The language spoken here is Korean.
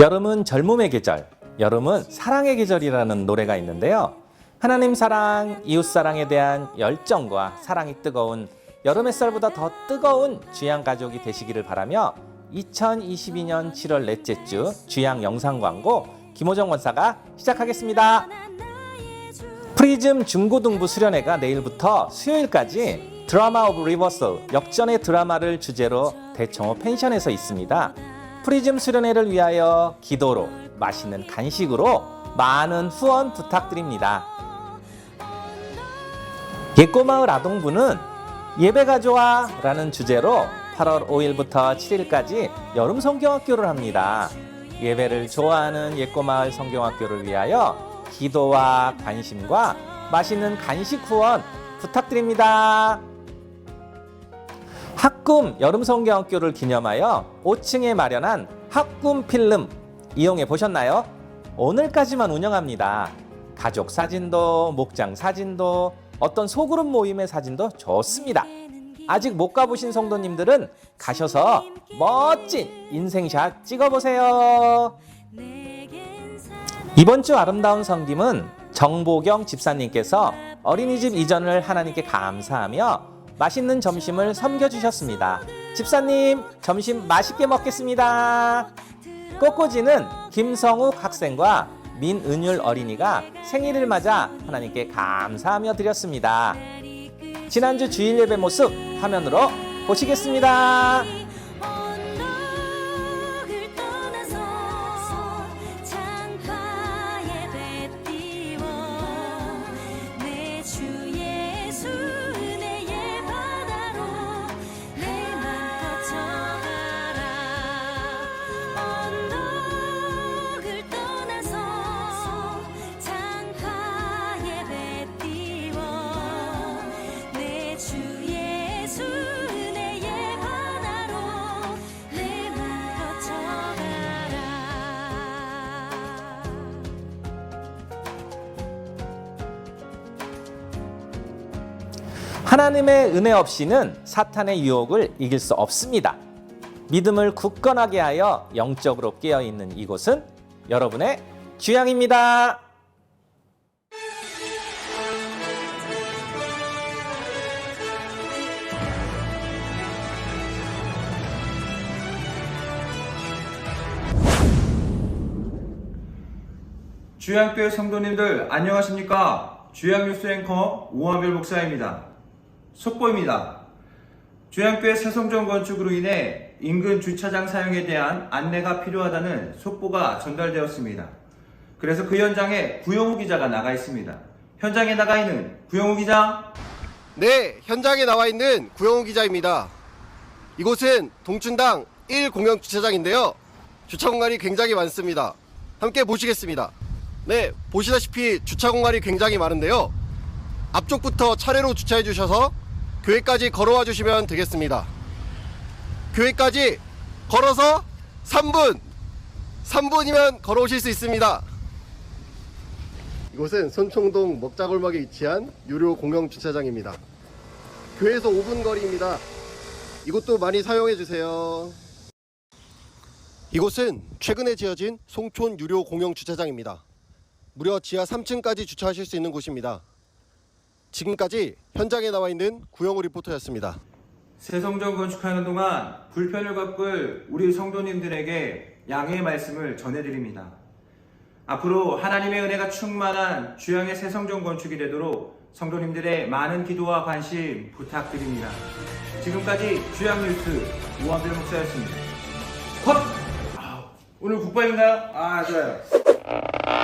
여름은 젊음의 계절, 여름은 사랑의 계절이라는 노래가 있는데요. 하나님 사랑, 이웃 사랑에 대한 열정과 사랑이 뜨거운 여름 햇살보다 더 뜨거운 주양 가족이 되시기를 바라며 2022년 7월 넷째 주 주양 영상 광고 김호정 원사가 시작하겠습니다. 프리즘 중고등부 수련회가 내일부터 수요일까지 드라마 오브 리버설 역전의 드라마를 주제로 대청호 펜션에서 있습니다. 프리즘 수련회를 위하여 기도로 맛있는 간식으로 많은 후원 부탁드립니다. 예꼬마을 아동부는 예배가 좋아 라는 주제로 8월 5일부터 7일까지 여름 성경학교를 합니다. 예배를 좋아하는 예꼬마을 성경학교를 위하여 기도와 관심과 맛있는 간식 후원 부탁드립니다. 학꿈 여름 성경학교를 기념하여 5층에 마련한 학꿈 필름 이용해 보셨나요? 오늘까지만 운영합니다. 가족 사진도, 목장 사진도, 어떤 소그룹 모임의 사진도 좋습니다. 아직 못 가보신 성도님들은 가셔서 멋진 인생샷 찍어보세요. 이번 주 아름다운 성김은 정보경 집사님께서 어린이집 이전을 하나님께 감사하며 맛있는 점심을 섬겨주셨습니다. 집사님, 점심 맛있게 먹겠습니다. 꽃꽂이는 김성욱 학생과 민은율 어린이가 생일을 맞아 하나님께 감사하며 드렸습니다. 지난주 주일 예배 모습 화면으로 보시겠습니다. 하나님의 은혜 없이는 사탄의 유혹을 이길 수 없습니다. 믿음을 굳건하게 하여 영적으로 깨어 있는 이곳은 여러분의 주양입니다. 주양교회 성도님들 안녕하십니까? 주양뉴스 앵커 오한별 목사입니다. 속보입니다. 주양교회 새성전 건축으로 인해 인근 주차장 사용에 대한 안내가 필요하다는 속보가 전달되었습니다. 그래서 그 현장에 구영우 기자가 나가 있습니다. 현장에 나가 있는 구영우 기자. 네, 현장에 나와 있는 구영우 기자입니다. 이곳은 동춘당 1 공영 주차장인데요. 주차 공간이 굉장히 많습니다. 함께 보시겠습니다. 네, 보시다시피 주차 공간이 굉장히 많은데요. 앞쪽부터 차례로 주차해 주셔서 교회까지 걸어와 주시면 되겠습니다. 교회까지 걸어서 3분! 3분이면 걸어오실 수 있습니다. 이곳은 손총동 먹자골목에 위치한 유료 공영 주차장입니다. 교회에서 5분 거리입니다. 이곳도 많이 사용해 주세요. 이곳은 최근에 지어진 송촌 유료 공영 주차장입니다. 무려 지하 3층까지 주차하실 수 있는 곳입니다. 지금까지 현장에 나와 있는 구영우 리포터였습니다. 새 성전 건축하는 동안 불편을 겪을 우리 성도님들에게 양해의 말씀을 전해드립니다. 앞으로 하나님의 은혜가 충만한 주양의 새 성전 건축이 되도록 성도님들의 많은 기도와 관심 부탁드립니다. 지금까지 주양 뉴스 우한별 목사였습니다. 헛! 아, 오늘 국밥인가요? 아, 좋아요.